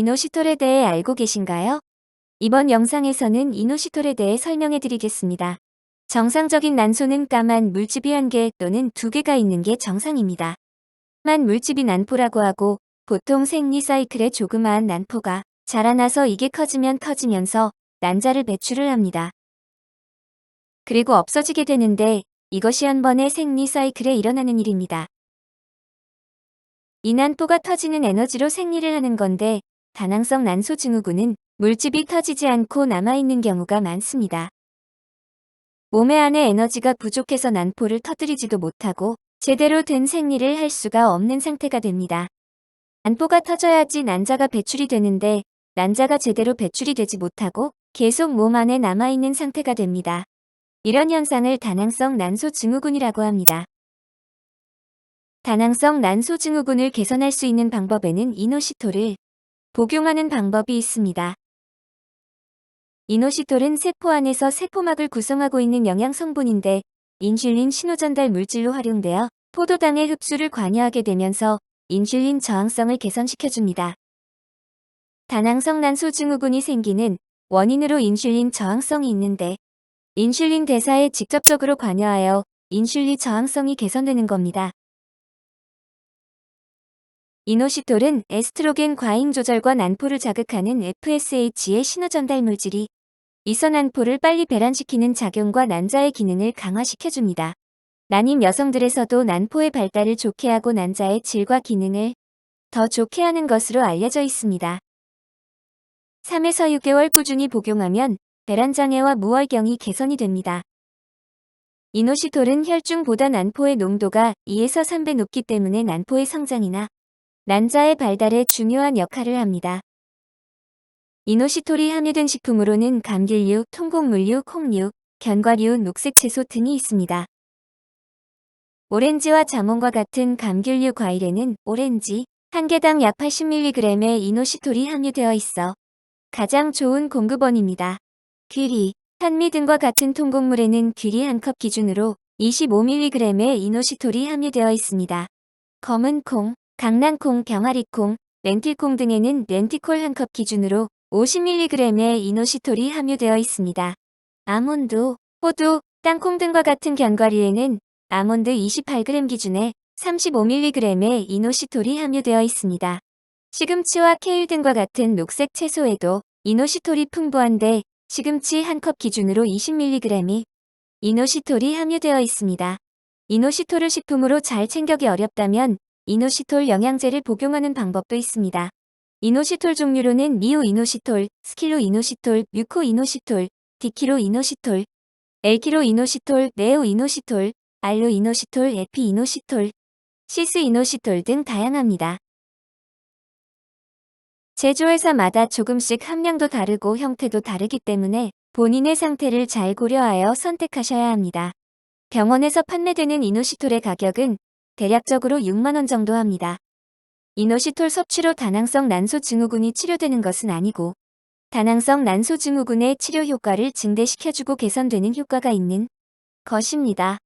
이노시톨에 대해 알고 계신가요? 이번 영상에서는 이노시톨에 대해 설명해 드리겠습니다. 정상적인 난소는 까만 물집이 한 개 또는 두 개가 있는 게 정상입니다. 만 물집이 난포라고 하고 보통 생리 사이클에 조그마한 난포가 자라나서 이게 커지면 커지면서 난자를 배출을 합니다. 그리고 없어지게 되는데 이것이 한 번의 생리 사이클에 일어나는 일입니다. 이 난포가 터지는 에너지로 생리를 하는 건데 다낭성 난소 증후군은 물집이 터지지 않고 남아있는 경우가 많습니다. 몸의 안에 에너지가 부족해서 난포를 터뜨리지도 못하고 제대로 된 생리를 할 수가 없는 상태가 됩니다. 난포가 터져야지 난자가 배출이 되는데 난자가 제대로 배출이 되지 못하고 계속 몸 안에 남아있는 상태가 됩니다. 이런 현상을 다낭성 난소 증후군이라고 합니다. 다낭성 난소 증후군을 개선할 수 있는 방법에는 이노시톨을 복용하는 방법이 있습니다. 이노시톨은 세포 안에서 세포막을 구성하고 있는 영양 성분인데 인슐린 신호전달 물질로 활용되어 포도당의 흡수를 관여하게 되면서 인슐린 저항성을 개선시켜줍니다. 다낭성 난소 증후군이 생기는 원인으로 인슐린 저항성이 있는데 인슐린 대사에 직접적으로 관여하여 인슐린 저항성이 개선되는 겁니다. 이노시톨은 에스트로겐 과잉 조절과 난포를 자극하는 FSH의 신호 전달 물질이 이선난포를 빨리 배란시키는 작용과 난자의 기능을 강화시켜줍니다. 난임 여성들에서도 난포의 발달을 좋게 하고 난자의 질과 기능을 더 좋게 하는 것으로 알려져 있습니다. 3에서 6개월 꾸준히 복용하면 배란장애와 무월경이 개선이 됩니다. 이노시톨은 혈중보다 난포의 농도가 2에서 3배 높기 때문에 난포의 성장이나 난자의 발달에 중요한 역할을 합니다. 이노시톨이 함유된 식품으로는 감귤류, 통곡물류, 콩류, 견과류, 녹색 채소 등이 있습니다. 오렌지와 자몽과 같은 감귤류 과일에는 오렌지 한 개당 약 80mg의 이노시톨이 함유되어 있어 가장 좋은 공급원입니다. 귀리, 산미 등과 같은 통곡물에는 귀리 한 컵 기준으로 25mg의 이노시톨이 함유되어 있습니다. 검은 콩, 강낭콩, 병아리콩, 렌틸콩 등에는 렌티콜 한 컵 기준으로 50mg의 이노시톨이 함유되어 있습니다. 아몬드, 호두, 땅콩 등과 같은 견과류에는 아몬드 28g 기준에 35mg의 이노시톨이 함유되어 있습니다. 시금치와 케일 등과 같은 녹색 채소에도 이노시톨이 풍부한데 시금치 한 컵 기준으로 20mg이 이노시톨이 함유되어 있습니다. 이노시톨을 식품으로 잘 챙겨기 어렵다면 이노시톨 영양제를 복용하는 방법도 있습니다. 이노시톨 종류로는 미오 이노시톨, 스킬로 이노시톨, 뮤코 이노시톨, 디키로 이노시톨, 엘키로 이노시톨, 네오 이노시톨, 알로 이노시톨, 에피 이노시톨, 시스 이노시톨 등 다양합니다. 제조회사마다 조금씩 함량도 다르고 형태도 다르기 때문에 본인의 상태를 잘 고려하여 선택하셔야 합니다. 병원에서 판매되는 이노시톨의 가격은 대략적으로 6만원 정도 합니다. 이노시톨 섭취로 다낭성 난소 증후군이 치료되는 것은 아니고 다낭성 난소 증후군의 치료 효과를 증대시켜주고 개선되는 효과가 있는 것입니다.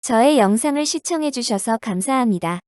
저의 영상을 시청해주셔서 감사합니다.